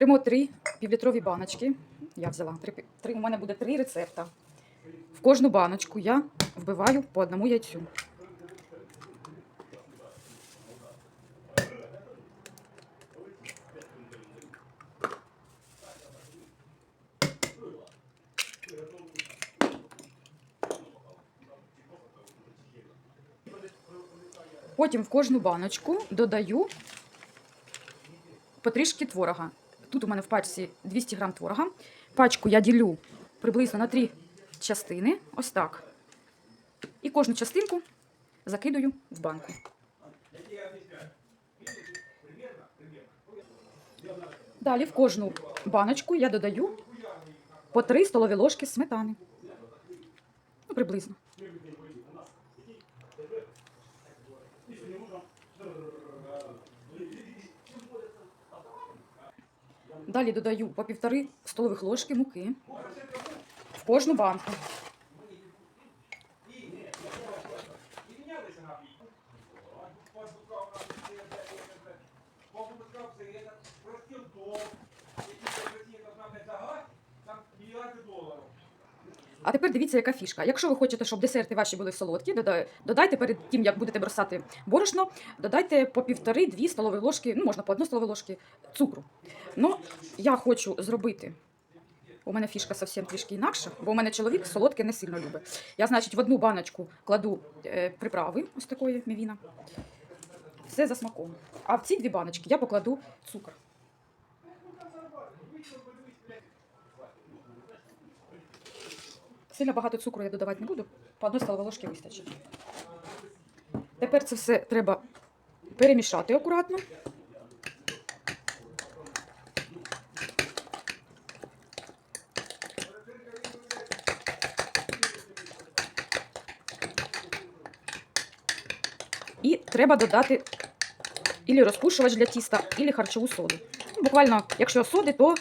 Беремо три півлітрові баночки. Я взяла три, три. У мене буде три рецепта. В кожну баночку я вбиваю по одному яйцю. Потім в кожну баночку додаю потрішки творога. Тут у мене в пачці 200 грам творога. Пачку я ділю приблизно на три частини. Ось так. І кожну частинку закидаю в банку. Далі в кожну баночку я додаю по 3 столові ложки сметани. Ну, приблизно. Далі додаю по півтори столових ложки муки в кожну банку. А тепер дивіться, яка фішка. Якщо ви хочете, щоб десерти ваші були солодкі, додайте перед тим, як будете бросати борошно, додайте по півтори-дві столові ложки, ну можна по одну столову ложки цукру. Ну, я хочу зробити. У мене фішка зовсім трішки інакша, бо у мене чоловік солодке не сильно любить. Я, значить, в одну баночку кладу е, приправи, ось такої мівіна. Все за смаком. А в ці дві баночки я покладу цукор. Сильно багато цукру я додавати не буду, по одній столовій вистачить. Тепер це все треба перемішати акуратно. І треба додати ілі розпушувач для тіста, ілі харчову соду. Ну, Буквально, якщо соди, то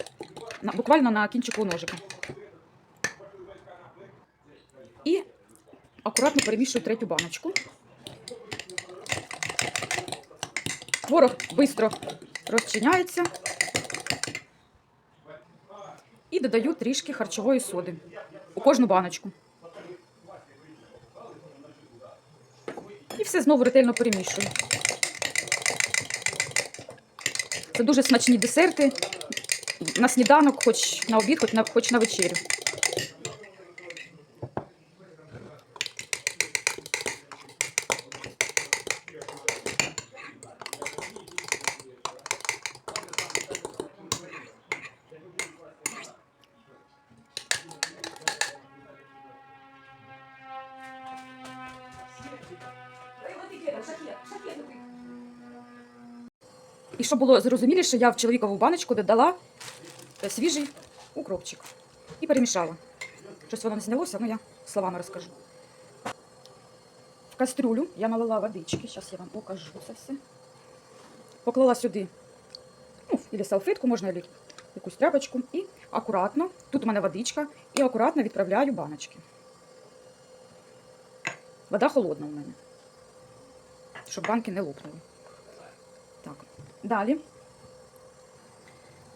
буквально на кінчику ножика. Акуратно перемішую третю баночку. Творог швидко розчиняється. І додаю трішки харчової соди у кожну баночку. І все знову ретельно перемішую. Це дуже смачні десерти. На сніданок, хоч на обід, хоч на, хоч на вечерю. І щоб було зрозуміліше, я в чоловікову баночку додала е, свіжий укропчик і перемішала. Щось воно не знялося, ну я словами розкажу. В кастрюлю я налила водички, зараз я вам покажу це все. Поклала сюди ну, або салфетку, можна або якусь тряпочку, і акуратно, тут у мене водичка, і акуратно відправляю баночки. Вода холодна у мене, щоб банки не лопнули. Так. Далі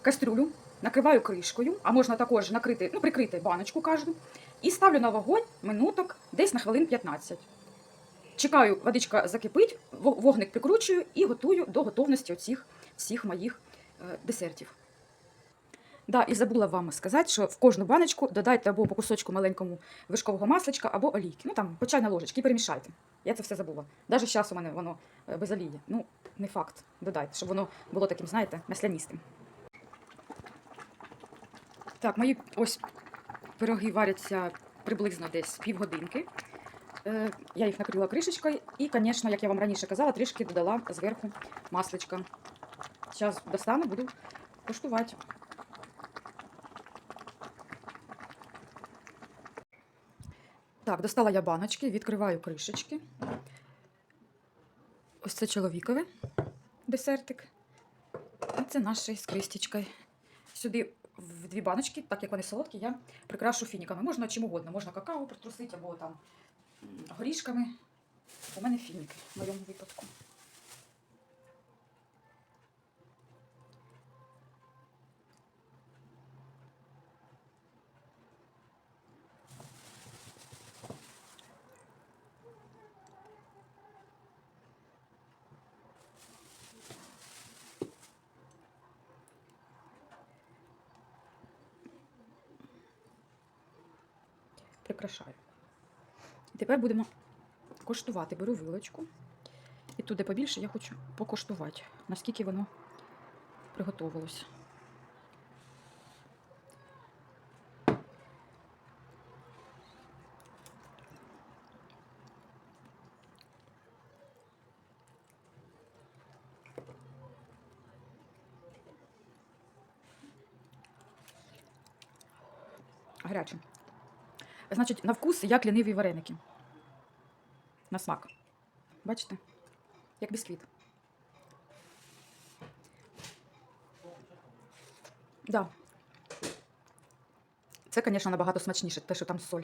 кастрюлю накриваю кришкою, а можна також накрити, ну, прикрити баночку кожну, і ставлю на вогонь минуток десь на хвилин 15. Чекаю, водичка закипить, вогник прикручую і готую до готовності оцих всіх моїх е, десертів. Да, і забула вам сказати, що в кожну баночку додайте або по кусочку маленькому вишкового масличка, або олійки. Ну там по чайна ложечки і перемішайте. Я це все забула. Навіть зараз у мене воно е, без олії. Ну, не факт. Додайте, щоб воно було таким, знаєте, масляністим. Так, мої ось пироги варяться приблизно десь півгодинки. Е, Я їх накрила кришечкою і, звісно, як я вам раніше казала, трішки додала зверху масличка. Зараз достану, буду коштувати. Так, достала я баночки, відкриваю кришечки. Ось це чоловікове десертик. А це наші з Кристічкою. Сюди в дві баночки, так як вони солодкі, я прикрашу фініками. Можна чим угодно, можна какао притрусити або там горішками. У мене фініки в моєму випадку. Прикрашаю. Тепер будемо коштувати. Беру вилочку. І туди побільше я хочу покуштувати, наскільки воно приготовилось. Гаряче. Значить, на вкус як ліниві вареники. На смак. Бачите? Як бісквіт. Да. Це, звісно, набагато смачніше, те, що там соль.